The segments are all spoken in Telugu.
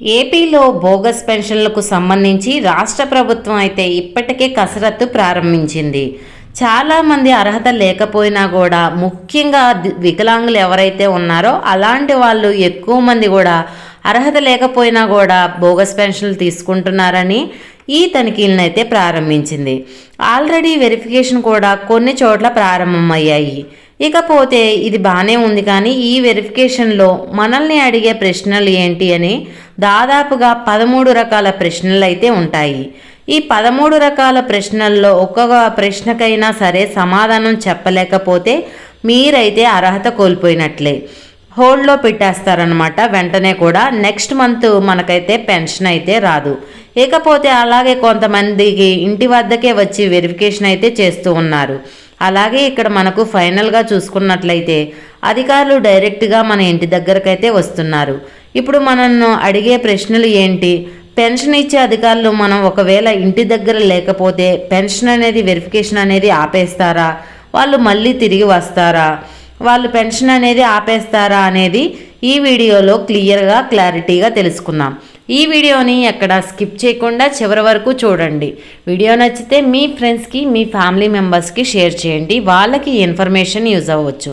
ఏపీలో బోగస్ పెన్షన్లకు సంబంధించి రాష్ట్ర ప్రభుత్వం అయితే ఇప్పటికే కసరత్తు ప్రారంభించింది. చాలామంది అర్హత లేకపోయినా కూడా ముఖ్యంగా వికలాంగులు ఎవరైతే ఉన్నారో అలాంటి వాళ్ళు ఎక్కువ మంది కూడా అర్హత లేకపోయినా కూడా బోగస్ పెన్షన్లు తీసుకుంటున్నారని ఈ తనిఖీలను అయితే ప్రారంభించింది. ఆల్రెడీ వెరిఫికేషన్ కూడా కొన్ని చోట్ల ప్రారంభమయ్యాయి. ఇకపోతే ఇది బాగానే ఉంది కానీ ఈ వెరిఫికేషన్లో మనల్ని అడిగే ప్రశ్నలు ఏంటి అని దాదాపుగా పదమూడు రకాల ప్రశ్నలు అయితే ఉంటాయి. ఈ పదమూడు రకాల ప్రశ్నల్లో ఒక్కొక్క ప్రశ్నకైనా సరే సమాధానం చెప్పలేకపోతే మీరైతే అర్హత కోల్పోయినట్లే. హోల్డ్లో పెట్టేస్తారనమాట వెంటనే కూడా నెక్స్ట్ మంత్ మనకైతే పెన్షన్ అయితే రాదు. ఇకపోతే అలాగే కొంతమందికి ఇంటి వద్దకే వచ్చి వెరిఫికేషన్ అయితే చేస్తూ ఉన్నారు. అలాగే ఇక్కడ మనకు ఫైనల్గా చూసుకున్నట్లయితే అధికారులు డైరెక్ట్గా మన ఇంటి దగ్గరకైతే వస్తున్నారు. ఇప్పుడు మనల్ని అడిగే ప్రశ్నలు ఏంటి? పెన్షన్ ఇచ్చే అధికారులు మనం ఒకవేళ ఇంటి దగ్గర లేకపోతే పెన్షన్ అనేది వెరిఫికేషన్ అనేది ఆపేస్తారా? వాళ్ళు మళ్ళీ తిరిగి వస్తారా? వాళ్ళు పెన్షన్ అనేది ఆపేస్తారా అనేది ఈ వీడియోలో క్లియర్గా క్లారిటీగా తెలుసుకుందాం. ఈ వీడియోని ఎక్కడ స్కిప్ చేయకుండా చివరి వరకు చూడండి. వీడియో నచ్చితే మీ ఫ్రెండ్స్కి మీ ఫ్యామిలీ మెంబర్స్కి షేర్ చేయండి. వాళ్ళకి ఇన్ఫర్మేషన్ యూజ్ అవ్వచ్చు.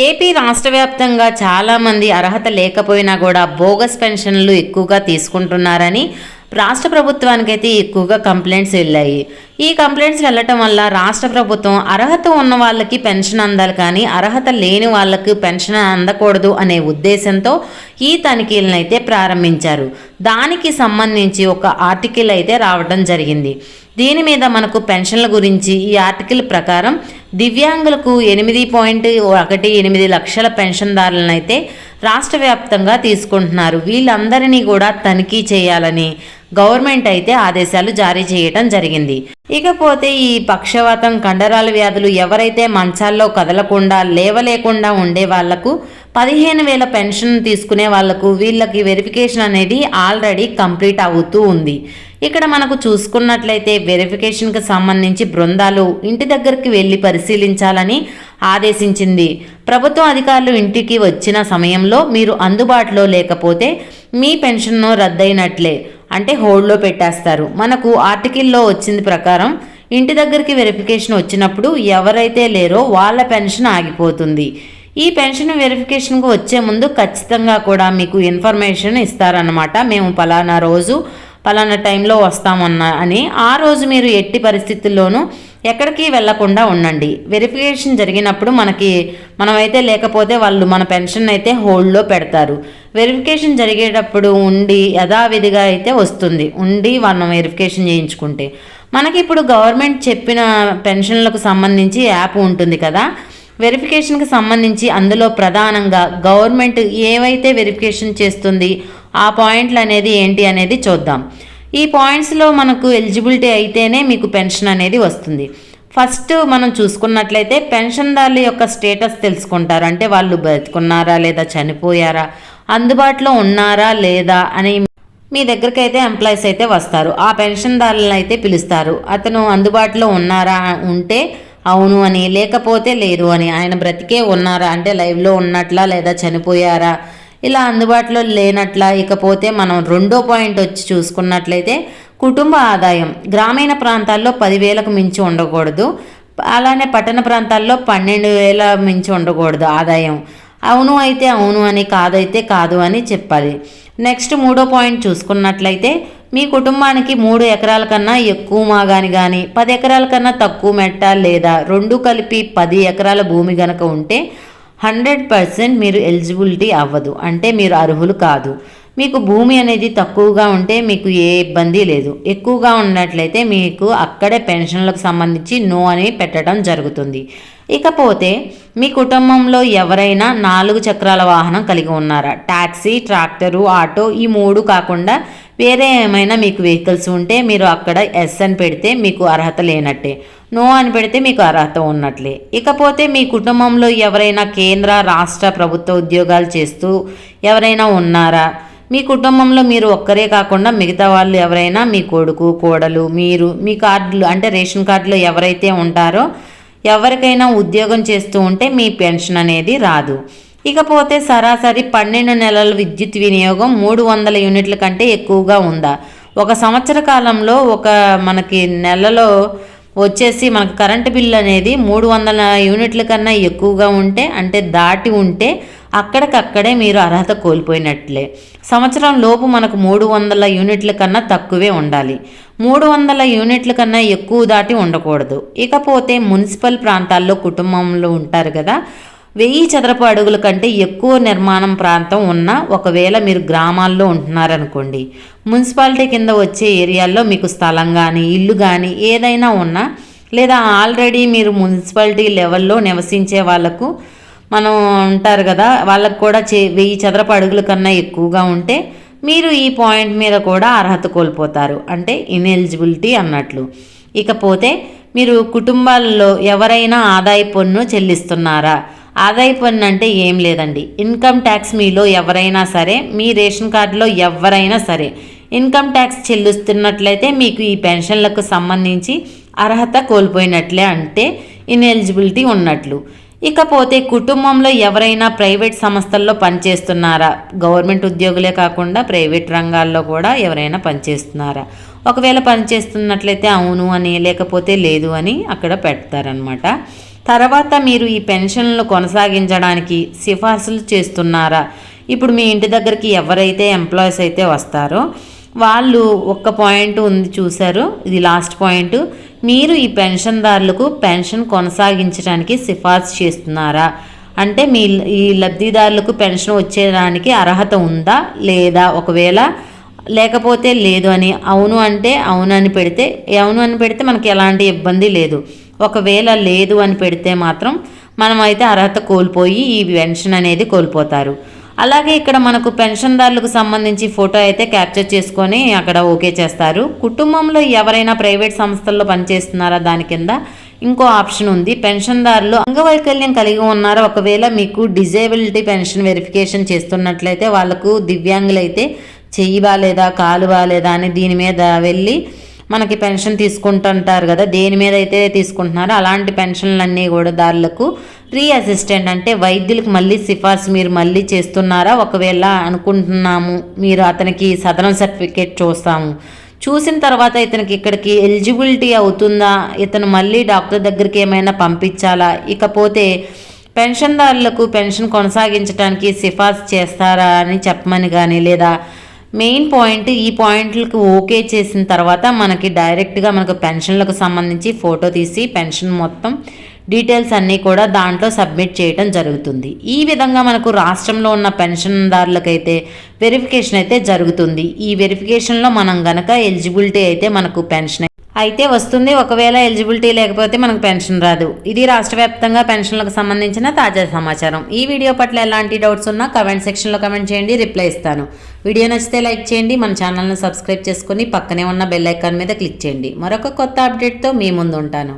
ఏపీ రాష్ట్ర వ్యాప్తంగా చాలామంది అర్హత లేకపోయినా కూడా బోగస్ పెన్షన్లు ఎక్కువగా తీసుకుంటున్నారని రాష్ట్ర ప్రభుత్వానికైతే ఎక్కువగా కంప్లైంట్స్ వెళ్ళాయి. ఈ కంప్లైంట్స్ వెళ్ళటం వల్ల రాష్ట్ర ప్రభుత్వం అర్హత ఉన్న వాళ్ళకి పెన్షన్ అందాలి కానీ అర్హత లేని వాళ్ళకి పెన్షన్ అందకూడదు అనే ఉద్దేశంతో ఈ తనిఖీలను అయితే ప్రారంభించారు. దానికి సంబంధించి ఒక ఆర్టికల్ అయితే రావడం జరిగింది. దీని మీద మనకు పెన్షన్ల గురించి ఈ ఆర్టికల్ ప్రకారం దివ్యాంగులకు ఎనిమిది పాయింట్ ఒకటి ఎనిమిది లక్షల పెన్షన్దారులను అయితే రాష్ట్ర వ్యాప్తంగా తీసుకుంటున్నారు. వీళ్ళందరినీ కూడా తనిఖీ చేయాలని గవర్నమెంట్ అయితే ఆదేశాలు జారీ చేయటం జరిగింది. ఇకపోతే ఈ పక్షవాతం కండరాల వ్యాధులు ఎవరైతే మంచాల్లో కదలకుండా లేవలేకుండా ఉండే వాళ్ళకు పదిహేను వేల పెన్షన్ తీసుకునే వాళ్ళకు వీళ్ళకి వెరిఫికేషన్ అనేది ఆల్రెడీ కంప్లీట్ అవుతూ ఉంది. ఇక్కడ మనకు చూసుకున్నట్లయితే వెరిఫికేషన్కి సంబంధించి బృందాలు ఇంటి దగ్గరికి వెళ్ళి పరిశీలించాలని ఆదేశించింది. ప్రభుత్వ అధికారులు ఇంటికి వచ్చిన సమయంలో మీరు అందుబాటులో లేకపోతే మీ పెన్షన్ను రద్దయినట్లే అంటే హోల్డ్లో పెట్టేస్తారు. మనకు ఆర్టికల్లో వచ్చింది ప్రకారం ఇంటి దగ్గరికి వెరిఫికేషన్ వచ్చినప్పుడు ఎవరైతే లేరో వాళ్ళ పెన్షన్ ఆగిపోతుంది. ఈ పెన్షన్ వెరిఫికేషన్కు వచ్చే ముందు ఖచ్చితంగా కూడా మీకు ఇన్ఫర్మేషన్ ఇస్తారనమాట మేము పలానా రోజు పలానా టైంలో వస్తామన్నా అని. ఆ రోజు మీరు ఎట్టి పరిస్థితుల్లోనూ ఎక్కడికి వెళ్ళకుండా ఉండండి. వెరిఫికేషన్ జరిగినప్పుడు మనకి మనమైతే లేకపోతే వాళ్ళు మన పెన్షన్ అయితే హోల్డ్లో పెడతారు. వెరిఫికేషన్ జరిగేటప్పుడు ఉండి యథావిధిగా అయితే వస్తుంది. ఉండి మనం వెరిఫికేషన్ చేయించుకుంటే. మనకి ఇప్పుడు గవర్నమెంట్ చెప్పిన పెన్షన్లకు సంబంధించి యాప్ ఉంటుంది కదా. వెరిఫికేషన్కి సంబంధించి అందులో ప్రధానంగా గవర్నమెంట్ ఏవైతే వెరిఫికేషన్ చేస్తుంది ఆ పాయింట్లు అనేది ఏంటి అనేది చూద్దాం. ఈ పాయింట్స్లో మనకు ఎలిజిబిలిటీ అయితేనే మీకు పెన్షన్ అనేది వస్తుంది. ఫస్ట్ మనం చూసుకున్నట్లయితే పెన్షన్దారుల యొక్క స్టేటస్ తెలుసుకుంటారు. అంటే వాళ్ళు బతుకున్నారా లేదా చనిపోయారా అందుబాటులో ఉన్నారా లేదా అని మీ దగ్గరికి అయితే ఎంప్లాయీస్ అయితే వస్తారు. ఆ పెన్షన్దారులను అయితే పిలుస్తారు. అతను అందుబాటులో ఉన్నారా ఉంటే అవును అని లేకపోతే లేదు అని. ఆయన బ్రతికే ఉన్నారా? అంటే లైవ్లో ఉన్నట్లా లేదా చనిపోయారా? ఇలా అందుబాటులో లేనట్లా ఇకపోతే మనం రెండో పాయింట్ వచ్చి చూసుకున్నట్లయితే కుటుంబ ఆదాయం గ్రామీణ ప్రాంతాల్లో పదివేలకు మించి ఉండకూడదు. అలానే పట్టణ ప్రాంతాల్లో పన్నెండు వేల మించి ఉండకూడదు ఆదాయం. అవును అయితే అవును అని కాదైతే కాదు అని చెప్పాలి. నెక్స్ట్ మూడో పాయింట్ చూసుకున్నట్లయితే మీ కుటుంబానికి మూడు ఎకరాల కన్నా ఎక్కువ మాగాని కానీ పది ఎకరాల కన్నా తక్కువ మెట్ట లేదా రెండు కలిపి పది ఎకరాల భూమి గనక ఉంటే హండ్రెడ్ పర్సెంట్ మీరు ఎలిజిబిలిటీ అవ్వదు. అంటే మీరు అర్హులు కాదు. మీకు భూమి అనేది తక్కువగా ఉంటే మీకు ఏ ఇబ్బంది లేదు. ఎక్కువగా ఉన్నట్లయితే మీకు అక్కడే పెన్షన్లకు సంబంధించి నో అని పెట్టడం జరుగుతుంది. ఇకపోతే మీ కుటుంబంలో ఎవరైనా నాలుగు చక్రాల వాహనం కలిగి ఉన్నారా? ట్యాక్సీ ట్రాక్టరు ఆటో ఈ మూడు కాకుండా వేరే ఏమైనా మీకు వెహికల్స్ ఉంటే మీరు అక్కడ ఎస్ అని పెడితే మీకు అర్హత లేనట్టే. నో అని పెడితే మీకు అర్హత ఉన్నట్లే. ఇకపోతే మీ కుటుంబంలో ఎవరైనా కేంద్ర రాష్ట్ర ప్రభుత్వ ఉద్యోగాలు చేస్తూ ఎవరైనా ఉన్నారా? మీ కుటుంబంలో మీరు ఒక్కరే కాకుండా మిగతా వాళ్ళు ఎవరైనా మీ కొడుకు కోడలు మీరు మీ కార్డులు అంటే రేషన్ కార్డులో ఎవరైతే ఉంటారో ఎవరికైనా ఉద్యోగం చేస్తూ ఉంటే మీ పెన్షన్ అనేది రాదు. ఇకపోతే సరాసరి పన్నెండు నెలల విద్యుత్ వినియోగం మూడు వందల యూనిట్ల కంటే ఎక్కువగా ఉందా? ఒక సంవత్సర కాలంలో ఒక మనకి నెలలో వచ్చేసి మనకు కరెంటు బిల్ అనేది మూడు వందల యూనిట్ల కన్నా ఎక్కువగా ఉంటే అంటే దాటి ఉంటే అక్కడికక్కడే మీరు అర్హత కోల్పోయినట్లే. సంవత్సరం లోపు మనకు మూడు వందల యూనిట్ల కన్నా తక్కువే ఉండాలి. మూడు వందల యూనిట్ల కన్నా ఎక్కువ దాటి ఉండకూడదు. ఇకపోతే మున్సిపల్ ప్రాంతాల్లో కుటుంబంలో ఉంటారు కదా వెయ్యి చదరపు అడుగుల కంటే ఎక్కువ నిర్మాణం ప్రాంతం ఉన్న ఒకవేళ మీరు గ్రామాల్లో ఉంటున్నారనుకోండి మున్సిపాలిటీ కింద వచ్చే ఏరియాల్లో మీకు స్థలం కానీ ఇల్లు కానీ ఏదైనా ఉన్నా లేదా ఆల్రెడీ మీరు మున్సిపాలిటీ లెవెల్లో నివసించే వాళ్ళకు మనం ఉంటారు కదా వాళ్ళకు కూడా చే వెయ్యి చదరపు అడుగుల కన్నా ఎక్కువగా ఉంటే మీరు ఈ పాయింట్ మీద కూడా అర్హత కోల్పోతారు. అంటే ఇనెలిజిబిలిటీ అన్నట్లు. ఇకపోతే మీరు కుటుంబాల్లో ఎవరైనా ఆదాయ పన్ను చెల్లిస్తున్నారా? ఆదాయ పన్ను అంటే ఏం లేదండి. ఇన్కమ్ ట్యాక్స్ మీలో ఎవరైనా సరే మీ రేషన్ కార్డులో ఎవరైనా సరే ఇన్కమ్ ట్యాక్స్ చెల్లిస్తున్నట్లయితే మీకు ఈ పెన్షన్లకు సంబంధించి అర్హత కోల్పోయినట్లే అంటే ఇన్ఎలిజిబిలిటీ ఉన్నట్లు. ఇకపోతే కుటుంబంలో ఎవరైనా ప్రైవేట్ సంస్థల్లో పనిచేస్తున్నారా? గవర్నమెంట్ ఉద్యోగులే కాకుండా ప్రైవేట్ రంగాల్లో కూడా ఎవరైనా పనిచేస్తున్నారా? ఒకవేళ పనిచేస్తున్నట్లయితే అవును అని లేకపోతే లేదు అని అక్కడ పెడతారనమాట తర్వాత మీరు ఈ పెన్షన్లు కొనసాగించడానికి సిఫార్సులు చేస్తున్నారా? ఇప్పుడు మీ ఇంటి దగ్గరికి ఎవరైతే ఎంప్లాయీస్ అయితే వస్తారో వాళ్ళు ఒక్క పాయింట్ ఉంది చూశారు ఇది లాస్ట్ పాయింట్. మీరు ఈ పెన్షన్దారులకు పెన్షన్ కొనసాగించడానికి సిఫార్సు చేస్తున్నారా? అంటే మీ ఈ లబ్ధిదారులకు పెన్షన్ వచ్చేదానికి అర్హత ఉందా లేదా ఒకవేళ? లేకపోతే లేదు అని అవును అంటే అవును అని పెడితే అవును అని పెడితే మనకి ఎలాంటి ఇబ్బంది లేదు. ఒకవేళ లేదు అని పెడితే మాత్రం మనమైతే అర్హత కోల్పోయి ఈ పెన్షన్ అనేది కోల్పోతారు. అలాగే ఇక్కడ మనకు పెన్షన్దారులకు సంబంధించి ఫోటో అయితే క్యాప్చర్ చేసుకొని అక్కడ ఓకే చేస్తారు. కుటుంబంలో ఎవరైనా ప్రైవేట్ సంస్థల్లో పనిచేస్తున్నారా దాని కింద? ఇంకో ఆప్షన్ ఉంది. పెన్షన్దారులు అంగవైకల్యం కలిగి ఉన్నారా? ఒకవేళ మీకు డిజేబిలిటీ పెన్షన్ వెరిఫికేషన్ చేస్తున్నట్లయితే వాళ్ళకు దివ్యాంగులైతే చెయ్యి బాగాలేదా కాలు బాగాలేదా అని దీని మీద వెళ్ళి మనకి పెన్షన్ తీసుకుంటుంటారు కదా దేని మీద అయితే తీసుకుంటున్నారో అలాంటి పెన్షన్లన్నీ కూడా దారులకు రీ అసిస్టెంట్ అంటే వైద్యులకు మళ్ళీ సిఫార్సు మీరు మళ్ళీ చేస్తున్నారా? ఒకవేళ అనుకుంటున్నాము మీరు అతనికి సదనం సర్టిఫికేట్ చూస్తాము. చూసిన తర్వాత ఇతనికి ఇక్కడికి ఎలిజిబిలిటీ అవుతుందా? ఇతను మళ్ళీ డాక్టర్ దగ్గరికి ఏమైనా పంపించాలా? ఇకపోతే పెన్షన్దారులకు పెన్షన్ కొనసాగించడానికి సిఫార్సు చేస్తారా అని చెప్పమని కానీ లేదా మెయిన్ పాయింట్ ఈ పాయింట్లకు ఓకే చేసిన తర్వాత మనకి డైరెక్ట్గా మనకు పెన్షన్లకు సంబంధించి ఫోటో తీసి పెన్షన్ మొత్తం డీటెయిల్స్ అన్నీ కూడా దాంట్లో సబ్మిట్ చేయడం జరుగుతుంది. ఈ విధంగా మనకు రాష్ట్రంలో ఉన్న పెన్షన్దారులకైతే వెరిఫికేషన్ అయితే జరుగుతుంది. ఈ వెరిఫికేషన్లో మనం గనక ఎలిజిబిలిటీ అయితే మనకు పెన్షన్ అయితే వస్తుంది ఒకవేళ ఎలిజిబిలిటీ లేకపోతే మనకు పెన్షన్ రాదు. ఇది రాష్ట్ర వ్యాప్తంగా పెన్షన్లకు సంబంధించిన తాజా సమాచారం. ఈ వీడియో పట్ల ఎలాంటి డౌట్స్ ఉన్నా కమెంట్ సెక్షన్లో కమెంట్ చేయండి రిప్లై ఇస్తాను. వీడియో నచ్చితే లైక్ చేయండి మన ఛానల్ను సబ్స్క్రైబ్ చేసుకుని పక్కనే ఉన్న బెల్ ఐకాన్ మీద క్లిక్ చేయండి. మరొక కొత్త అప్డేట్తో మీ ముందు ఉంటాను